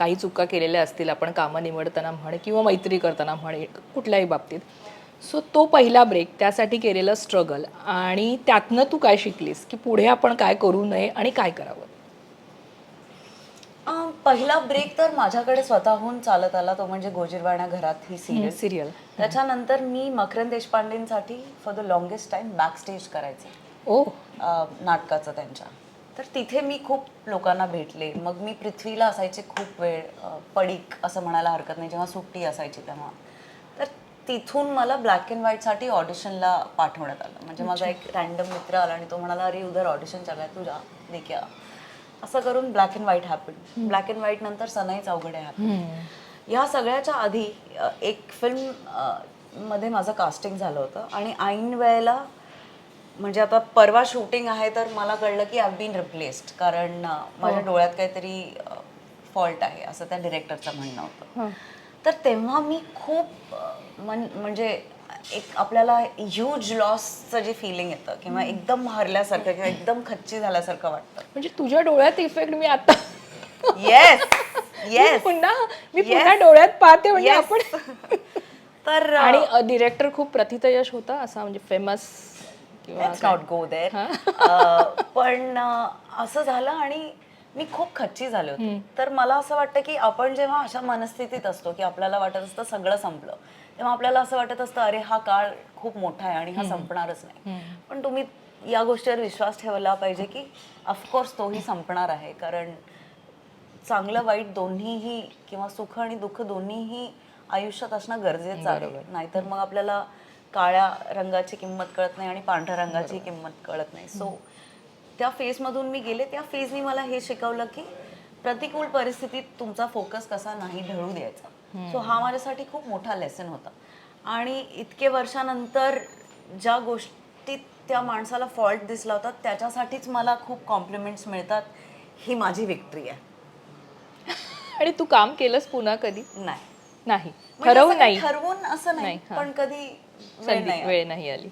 काही चुका केलेल्या असतील आपण कामं निवडताना म्हण किंवा मैत्री करताना म्हण कुठल्याही बाबतीत. सो तो पहिला ब्रेक त्यासाठी केलेलं स्ट्रगल आणि त्यातनं तू काय शिकलीस? की पुढे आपण काय करू नये आणि काय करावं? पहिला ब्रेक तर माझ्याकडे स्वतःहून चालत आला. तो म्हणजे गोजीरवाण्या घरात ही सिरियल सिरियल त्याच्यानंतर मी Makarand देशपांडेंसाठी for the longest time back stage करायचे. ओ. नाटकाचं त्यांच्या. तर तिथे मी खूप लोकांना भेटले. मग मी पृथ्वीला असायचे खूप वेळ अं, पडीक असं म्हणायला हरकत नाही. जेव्हा सुट्टी असायची तेव्हा. तर तिथून मला ब्लॅक अँड व्हाईटसाठी ऑडिशनला पाठवण्यात आलं. म्हणजे माझा एक रॅन्डम मित्र आला आणि तो म्हणाला अरे उधर ऑडिशन चालू आहे. तुझ्या देखील असं करून black and white happen black and white नंतर सनाई चौघडे हॅपन या सगळ्याच्या आधी अ, एक फिल्ममध्ये माझं कास्टिंग झालं होतं. आणि ऐन वेळेला म्हणजे आता परवा शूटिंग आहे तर मला कळलं की आय बीन रिप्लेस्ड कारण माझ्या डोळ्यात काहीतरी फॉल्ट आहे असं त्या डिरेक्टरचं म्हणणं होतं. तर तेव्हा मी खूप म्हणजे एक आपल्याला ह्यूज लॉसचं जे फिलिंग येतं किंवा एकदम हरल्यासारखं किंवा एकदम खच्ची झाल्यासारखं वाटतं. म्हणजे तुझ्या डोळ्यात इफेक्ट मी आता येस येस पुन्हा मी पुन्हा डोळ्यात पाहते म्हणजे. आपण तर आणि डिरेक्टर खूप प्रथितयश होता असा म्हणजे famous let's not go there पण असं झालं आणि मी खूप खच्ची झाले होते. तर मला असं वाटतं की आपण जेव्हा अशा मनस्थितीत असतो की आपल्याला वाटत असतं सगळं संपलं तेव्हा आपल्याला असं वाटत असतं अरे हा काळ खूप मोठा आहे आणि हा संपणारच नाही. पण तुम्ही या गोष्टीवर विश्वास ठेवला पाहिजे की ऑफकोर्स तोही संपणार आहे. कारण चांगलं वाईट दोन्हीही किंवा सुख आणि दुःख दोन्हीही आयुष्यात असणं गरजेचं आहे. नाहीतर मग आपल्याला काळ्या रंगाची किंमत कळत नाही आणि पांढऱ्या रंगाची किंमत कळत नाही. सो त्या फेजमधून मी गेले त्या फेजनी मला हे शिकवलं की प्रतिकूल परिस्थितीत तुमचा फोकस कसा नाही ढळू द्यायचा. सो हा माझ्यासाठी खूप मोठा लेसन होता. आणि इतके वर्षानंतर ज्या गोष्टीत त्या माणसाला फॉल्ट दिसला होता त्याच्यासाठीच मला खूप कॉम्प्लिमेंट्स मिळतात ही माझी विक्ट्री आहे. आणि तू काम केलंस पुन्हा कधी? नाही. नाही. म्हणजे ठरवून असं काही नाही. ठरवून असं नाही नाही, हा. पण कधी वेळ संधी नाही वेळ नाही आली.